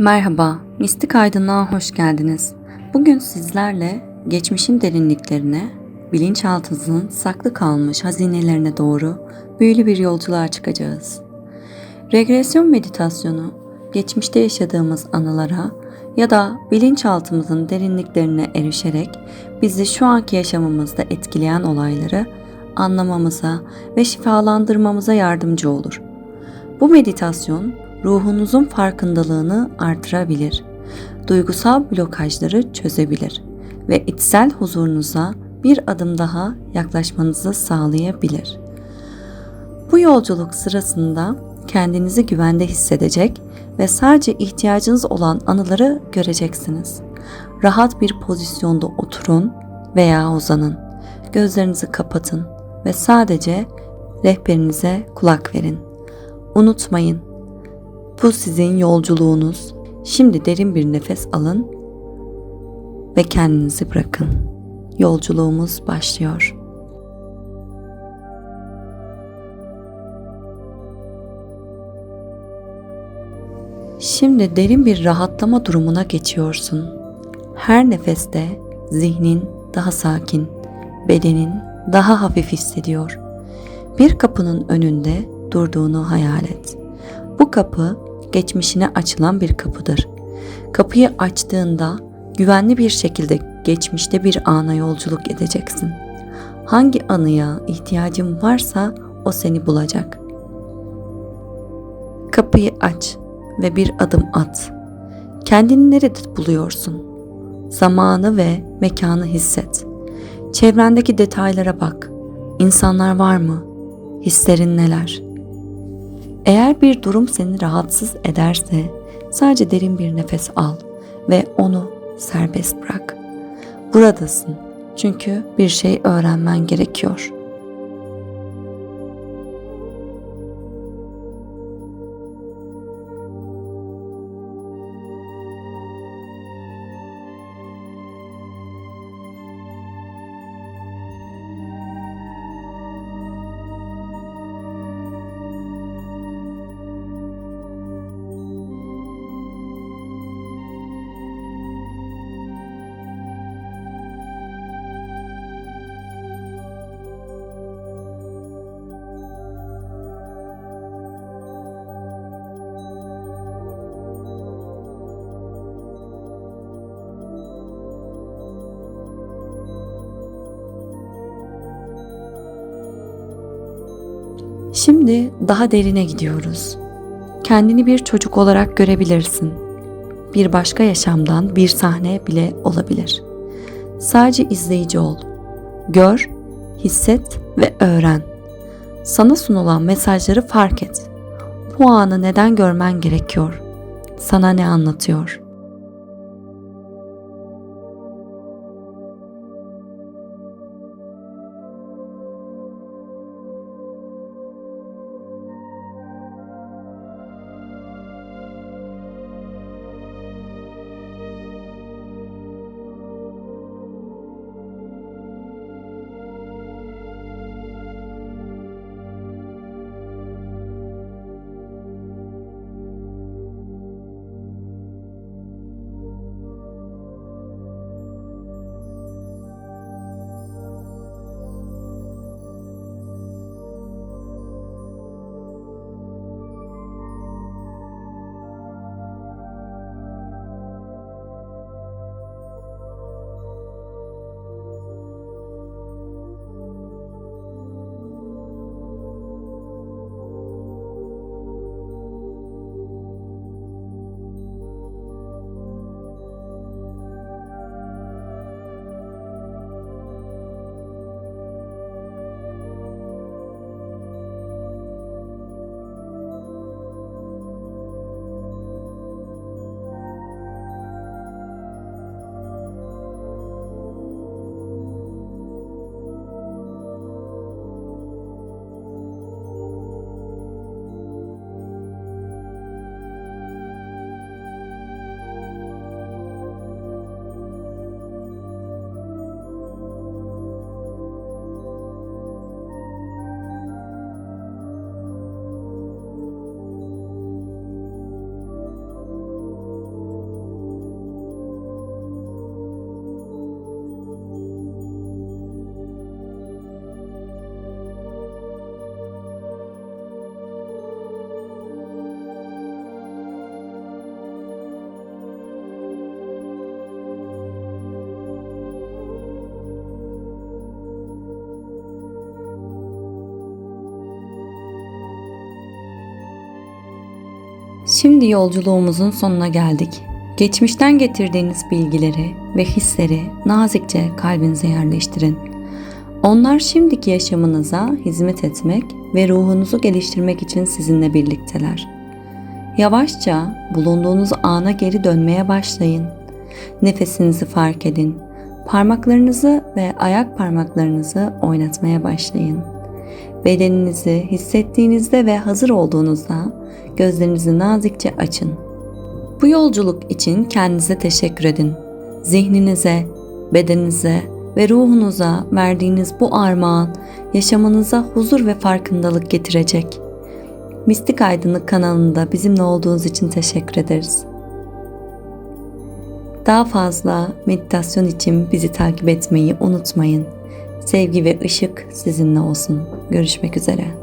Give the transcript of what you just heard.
Merhaba, Mistik Aydınlığa hoş geldiniz. Bugün sizlerle geçmişin derinliklerine, bilinçaltınızın saklı kalmış hazinelerine doğru büyülü bir yolculuğa çıkacağız. Regresyon meditasyonu, geçmişte yaşadığımız anılara ya da bilinçaltımızın derinliklerine erişerek bizi şu anki yaşamımızda etkileyen olayları anlamamıza ve şifalandırmamıza yardımcı olur. Bu meditasyon ruhunuzun farkındalığını artırabilir, duygusal blokajları çözebilir ve içsel huzurunuza bir adım daha yaklaşmanızı sağlayabilir. Bu yolculuk sırasında kendinizi güvende hissedecek ve sadece ihtiyacınız olan anıları göreceksiniz. Rahat bir pozisyonda oturun veya uzanın. Gözlerinizi kapatın ve sadece rehberinize kulak verin. Unutmayın, bu sizin yolculuğunuz. Şimdi derin bir nefes alın ve kendinizi bırakın. Yolculuğumuz başlıyor. Şimdi derin bir rahatlama durumuna geçiyorsun. Her nefeste zihnin daha sakin, bedenin daha hafif hissediyor. Bir kapının önünde durduğunu hayal et. Bu kapı geçmişine açılan bir kapıdır. Kapıyı açtığında güvenli bir şekilde geçmişte bir ana yolculuk edeceksin. Hangi anıya ihtiyacın varsa o seni bulacak. Kapıyı aç ve bir adım at. Kendini nerede buluyorsun? Zamanı ve mekanı hisset. Çevrendeki detaylara bak. İnsanlar var mı? Hislerin neler? Eğer bir durum seni rahatsız ederse sadece derin bir nefes al ve onu serbest bırak. Buradasın çünkü bir şey öğrenmen gerekiyor.'' Şimdi daha derine gidiyoruz. Kendini bir çocuk olarak görebilirsin. Bir başka yaşamdan bir sahne bile olabilir. Sadece izleyici ol. Gör, hisset ve öğren. Sana sunulan mesajları fark et. Bu anı neden görmen gerekiyor? Sana ne anlatıyor?'' Şimdi yolculuğumuzun sonuna geldik. Geçmişten getirdiğiniz bilgileri ve hisleri nazikçe kalbinize yerleştirin. Onlar şimdiki yaşamınıza hizmet etmek ve ruhunuzu geliştirmek için sizinle birlikteler. Yavaşça bulunduğunuz ana geri dönmeye başlayın. Nefesinizi fark edin. Parmaklarınızı ve ayak parmaklarınızı oynatmaya başlayın. Bedeninizi hissettiğinizde ve hazır olduğunuzda gözlerinizi nazikçe açın. Bu yolculuk için kendinize teşekkür edin. Zihninize, bedeninize ve ruhunuza verdiğiniz bu armağan yaşamınıza huzur ve farkındalık getirecek. Mistik Aydınlık kanalında bizimle olduğunuz için teşekkür ederiz. Daha fazla meditasyon için bizi takip etmeyi unutmayın. Sevgi ve ışık sizinle olsun. Görüşmek üzere.